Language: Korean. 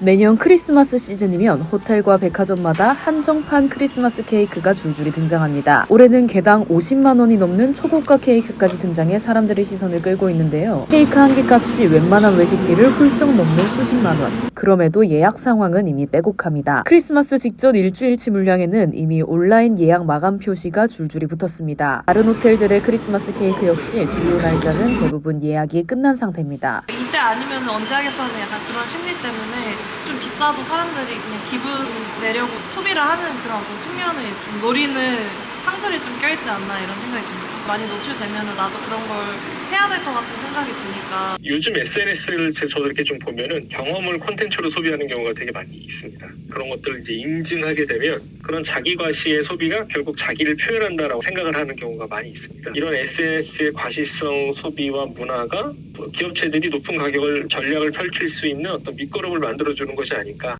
매년 크리스마스 시즌이면 호텔과 백화점마다 한정판 크리스마스 케이크가 줄줄이 등장합니다. 올해는 개당 50만 원이 넘는 초고가 케이크까지 등장해 사람들의 시선을 끌고 있는데요. 케이크 한 개 값이 웬만한 외식비를 훌쩍 넘는 수십만 원. 그럼에도 예약 상황은 이미 빼곡합니다. 크리스마스 직전 일주일치 물량에는 이미 온라인 예약 마감 표시가 줄줄이 붙었습니다. 다른 호텔들의 크리스마스 케이크 역시 주요 날짜는 대부분 예약이 끝난 상태입니다. 이때 아니면 언제 하겠어는 약간 그런 심리 때문에 좀 비싸도 사람들이 그냥 기분 내려고 소비를 하는 그런 측면을 좀 노리는 상술이 좀 껴있지 않나 이런 생각이 듭니다. 많이 노출되면 나도 그런 걸 해야 될 것 같은 생각이 드니까 요즘 SNS를 저도 이렇게 좀 보면은 경험을 콘텐츠로 소비하는 경우가 되게 많이 있습니다. 그런 것들을 이제 인증하게 되면 그런 자기 과시의 소비가 결국 자기를 표현한다라고 생각을 하는 경우가 많이 있습니다. 이런 SNS의 과시성 소비와 문화가 기업체들이 높은 가격을 전략을 펼칠 수 있는 어떤 밑거름을 만들어주는 것이 아닐까